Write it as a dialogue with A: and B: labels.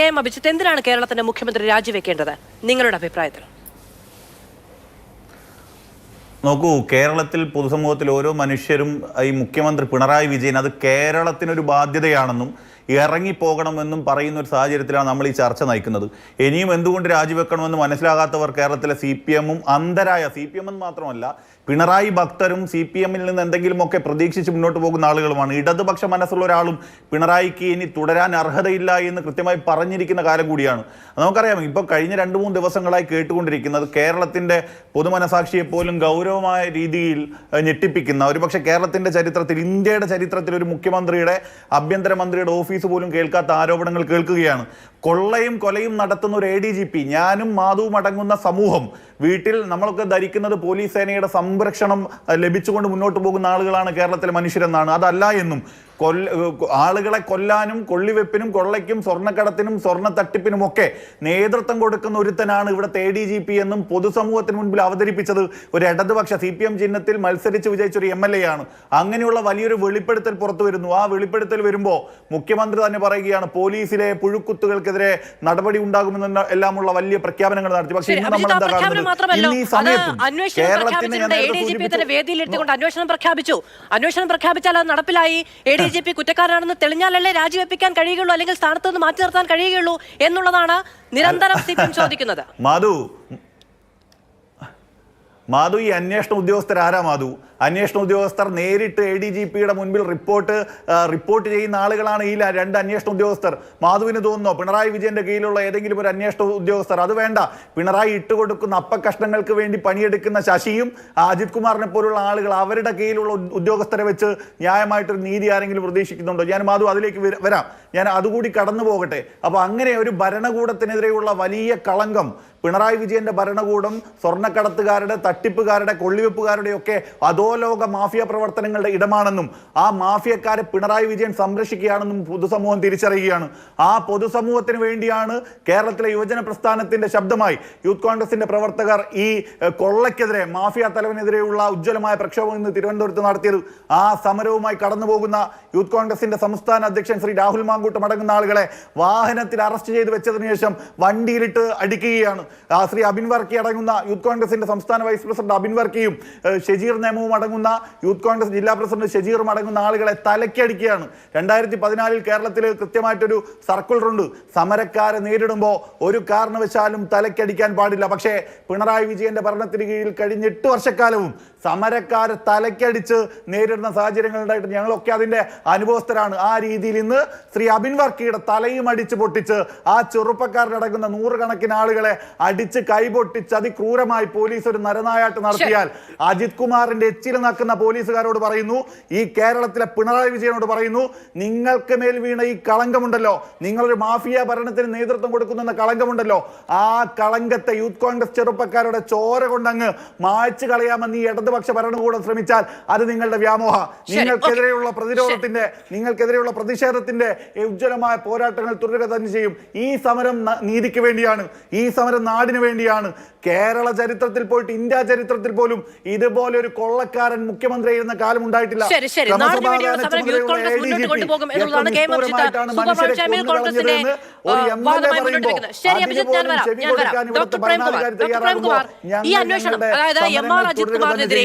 A: K M Abhijith എന്തിനാണ് കേരളത്തിന്റെ മുഖ്യമന്ത്രി രാജിവെക്കേണ്ടത്? നിങ്ങളുടെ അഭിപ്രായത്തിൽ.
B: നോക്കൂ കേരളത്തിൽ പൊതുസമൂഹത്തിൽ ഓരോ മനുഷ്യരും ഈ മുഖ്യമന്ത്രി പിണറായി വിജയൻ അത് കേരളത്തിനൊരു ബാധ്യതയാണെന്നും ഇറങ്ങിപ്പോകണമെന്നും പറയുന്ന ഒരു സാഹചര്യത്തിലാണ് നമ്മൾ ഈ ചർച്ച നയിക്കുന്നത്. ഇനിയും എന്തുകൊണ്ട് രാജിവെക്കണമെന്ന് മനസ്സിലാകാത്തവർ കേരളത്തിലെ സി പി എമ്മും അന്തരായ സി പി എം എന്ന് മാത്രമല്ല പിണറായി ഭക്തരും സി പി എമ്മിൽ നിന്ന് എന്തെങ്കിലുമൊക്കെ പ്രതീക്ഷിച്ച് മുന്നോട്ട് പോകുന്ന ആളുകളുമാണ്. ഇടതുപക്ഷ മനസ്സുള്ള ഒരാളും പിണറായിക്ക് ഇനി തുടരാൻ അർഹതയില്ല എന്ന് കൃത്യമായി പറഞ്ഞിരിക്കുന്ന കാലം കൂടിയാണ്. നമുക്കറിയാം ഇപ്പോൾ കഴിഞ്ഞ രണ്ട് മൂന്ന് ദിവസങ്ങളായി കേട്ടുകൊണ്ടിരിക്കുന്നത് കേരളത്തിന്റെ പൊതുമനസാക്ഷിയെ പോലും ഗൗരവമായ രീതിയിൽ ഞെട്ടിപ്പിക്കുന്ന ഒരുപക്ഷെ കേരളത്തിന്റെ ചരിത്രത്തിൽ ഇന്ത്യയുടെ ചരിത്രത്തിൽ ഒരു മുഖ്യമന്ത്രിയുടെ ആഭ്യന്തരമന്ത്രിയുടെ ഓഫീസ് പോലും കേൾക്കാത്ത ആരോപണങ്ങൾ കേൾക്കുകയാണ്. കൊള്ളയും കൊലയും നടത്തുന്ന ഒരു എ ഡി ജി പി ഞാനും മാധുവും അടങ്ങുന്ന സമൂഹം. വീട്ടിൽ നമ്മളൊക്കെ ധരിക്കുന്നത് പോലീസ് സേനയുടെ സംരക്ഷണം ലഭിച്ചുകൊണ്ട് മുന്നോട്ട് പോകുന്ന ആളുകളാണ് കേരളത്തിലെ മനുഷ്യരെന്നാണ്. അതല്ല എന്നും. കൊല്ല ആളുകളെ കൊല്ലാനും കൊള്ളിവെപ്പിനും കൊള്ളയ്ക്കും സ്വർണക്കടത്തിനും സ്വർണ തട്ടിപ്പിനും ഒക്കെ നേതൃത്വം കൊടുക്കുന്ന ഒരുത്തനാണ് ഇവിടുത്തെ എ ഡി ജി പി എന്നും പൊതുസമൂഹത്തിന് മുൻപിൽ അവതരിപ്പിച്ചത് ഒരു ഇടതുപക്ഷ സി പി എം ചിഹ്നത്തിൽ മത്സരിച്ച് വിജയിച്ച ഒരു എം എൽ എ ആണ്. അങ്ങനെയുള്ള വലിയൊരു വെളിപ്പെടുത്തൽ പുറത്തു വരുന്നു. ആ വെളിപ്പെടുത്തൽ വരുമ്പോൾ മുഖ്യമന്ത്രി തന്നെ പറയുകയാണ് പോലീസിലെ പുഴുക്കുത്തുകൾക്കെതിരെ നടപടി ഉണ്ടാകുമെന്ന എല്ലാമുള്ള വലിയ പ്രഖ്യാപനങ്ങൾ നടത്തി. പക്ഷേ ഇന്ന് നമ്മൾ എന്താ കാണുന്നത്? കേരളത്തിന്
A: എടുത്തുകൊണ്ട് അന്വേഷണം പ്രഖ്യാപിച്ചു. അന്വേഷണം പ്രഖ്യാപിച്ചാൽ അത് നടപ്പിലായി. എ ഡി ജി പി കുറ്റക്കാരാണെന്ന് തെളിഞ്ഞാലല്ലേ രാജിവെപ്പിക്കാൻ കഴിയുകയുള്ളൂ അല്ലെങ്കിൽ സ്ഥാനത്ത് നിന്ന് മാറ്റി നിർത്താൻ കഴിയുകയുള്ളൂ എന്നുള്ളതാണ് നിരന്തരം സി പി എം ചോദിക്കുന്നത്.
B: മാധു മാധു ഈ അന്വേഷണ ഉദ്യോഗസ്ഥരാരാ മാധു? അന്വേഷണ ഉദ്യോഗസ്ഥർ നേരിട്ട് എ ഡി ജി പിയുടെ മുൻപിൽ റിപ്പോർട്ട് റിപ്പോർട്ട് ചെയ്യുന്ന ആളുകളാണ് ഈ രണ്ട് അന്വേഷണ ഉദ്യോഗസ്ഥർ. മാധുവിന് തോന്നുന്നു പിണറായി വിജയന്റെ കീഴിലുള്ള ഏതെങ്കിലും ഒരു അന്വേഷണ ഉദ്യോഗസ്ഥർ. അത് വേണ്ട. പിണറായി ഇട്ടുകൊടുക്കുന്ന അപ്പക്കഷ്ണങ്ങൾക്ക് വേണ്ടി പണിയെടുക്കുന്ന ശശിയും അജിത് കുമാറിനെ പോലുള്ള ആളുകൾ അവരുടെ കീഴിലുള്ള ഉദ്യോഗസ്ഥരെ വെച്ച് ന്യായമായിട്ടൊരു നീതി ആരെങ്കിലും പ്രതീക്ഷിക്കുന്നുണ്ടോ? ഞാൻ മാധു അതിലേക്ക് വര- ഞാൻ അതുകൂടി കടന്നു പോകട്ടെ അപ്പൊ അങ്ങനെ ഒരു ഭരണകൂടത്തിനെതിരെയുള്ള വലിയ കളങ്കം പിണറായി വിജയന്റെ ഭരണകൂടം സ്വർണക്കടത്തുകാരുടെ തട്ടിപ്പുകാരുടെ കൊള്ളിവെപ്പുകാരുടെ ഒക്കെ അധോലോക മാഫിയ പ്രവർത്തനങ്ങളുടെ ഇടമാണെന്നും ആ മാഫിയക്കാരെ പിണറായി വിജയൻ സംരക്ഷിക്കുകയാണെന്നും പൊതുസമൂഹം തിരിച്ചറിയുകയാണ്. ആ പൊതുസമൂഹത്തിന് വേണ്ടിയാണ് കേരളത്തിലെ യുവജന പ്രസ്ഥാനത്തിന്റെ ശബ്ദമായി യൂത്ത് കോൺഗ്രസിന്റെ പ്രവർത്തകർ ഈ കൊള്ളയ്ക്കെതിരെ മാഫിയ തലവനെതിരെയുള്ള ഉജ്ജ്വലമായ പ്രക്ഷോഭം ഇന്ന് തിരുവനന്തപുരത്ത് നടത്തിയത്. ആ സമരവുമായി കടന്നുപോകുന്ന യൂത്ത് കോൺഗ്രസിന്റെ സംസ്ഥാന അധ്യക്ഷൻ ശ്രീ രാഹുൽ മാങ്കൂട്ടം അടങ്ങുന്ന ആളുകളെ വാഹനത്തിൽ അറസ്റ്റ് ചെയ്ത് വെച്ചതിന് ശേഷം വണ്ടിയിലിട്ട് അടിക്കുകയാണ്. ശ്രീ അബിൻ വർക്കി അടങ്ങുന്ന യൂത്ത് കോൺഗ്രസിന്റെ സംസ്ഥാന വൈസ് പ്രസിഡന്റ് അബിൻ വർക്കിയും ഷജീർ നേമവും അടങ്ങുന്ന യൂത്ത് കോൺഗ്രസ് ജില്ലാ പ്രസിഡന്റ് ഷെജീറും അടങ്ങുന്ന ആളുകളെ തലക്കടിക്കുകയാണ്. രണ്ടായിരത്തി പതിനാലിൽ കേരളത്തിൽ കൃത്യമായിട്ടൊരു സർക്കുലർ ഉണ്ട്. സമരക്കാരെ നേരിടുമ്പോൾ ഒരു കാരണവശാലും തലക്കടിക്കാൻ പാടില്ല. പക്ഷേ പിണറായി വിജയന്റെ ഭരണത്തിന് കീഴിൽ കഴിഞ്ഞ എട്ട് വർഷക്കാലവും സമരക്കാരെ തലക്കടിച്ച് നേരിടുന്ന സാഹചര്യങ്ങൾ ഉണ്ടായിട്ട് ഞങ്ങളൊക്കെ അതിന്റെ അനുഭവസ്ഥരാണ്. ആ രീതിയിൽ ഇന്ന് ശ്രീ അബിൻ വർക്കിയുടെ തലയും അടിച്ച് പൊട്ടിച്ച് ആ ചെറുപ്പക്കാരനടങ്ങുന്ന നൂറുകണക്കിന് ആളുകളെ അടിച്ച് കൈപൊട്ടിച്ച് അതിക്രൂരമായി പോലീസ് ഒരു നരനായാട്ട് നടത്തിയാൽ അജിത് കുമാറിന്റെ എച്ചിൽ നക്കുന്ന പോലീസുകാരോട് പറയുന്നു ഈ കേരളത്തിലെ പിണറായി വിജയനോട് പറയുന്നു നിങ്ങൾക്ക് മേൽ വീണ ഈ കളങ്കമുണ്ടല്ലോ നിങ്ങളൊരു മാഫിയ ഭരണത്തിന് നേതൃത്വം കൊടുക്കുന്ന കളങ്കമുണ്ടല്ലോ ആ കളങ്കത്തെ യൂത്ത് കോൺഗ്രസ് ചെറുപ്പക്കാരുടെ ചോര കൊണ്ടങ്ങ് മായ്ച്ചു കളയാമെന്ന് ഈ ഇടതുപക്ഷ ഭരണകൂടം ശ്രമിച്ചാൽ അത് നിങ്ങളുടെ വ്യാമോഹ. നിങ്ങൾക്കെതിരെയുള്ള പ്രതിരോധത്തിന്റെ നിങ്ങൾക്കെതിരെയുള്ള പ്രതിഷേധത്തിന്റെ ഉജ്ജ്വലമായ പോരാട്ടങ്ങൾ തുടരുക തന്നെ ചെയ്യും. ഈ സമരം നീതിക്ക് വേണ്ടിയാണ്. ഈ സമരം നാടിന് വേണ്ടിയാണ്. കേരള ചരിത്രത്തിൽ പോയിട്ട് ഇന്ത്യ ചരിത്രത്തിൽ പോലും ഇതുപോലെ ഒരു കൊള്ളക്കാരൻ മുഖ്യമന്ത്രി ആയിരുന്ന കാലം ഉണ്ടായിട്ടില്ല.
A: ഈ അന്വേഷണം അതായത് എം ആർ അജിത് കുമാറിനെതിരെ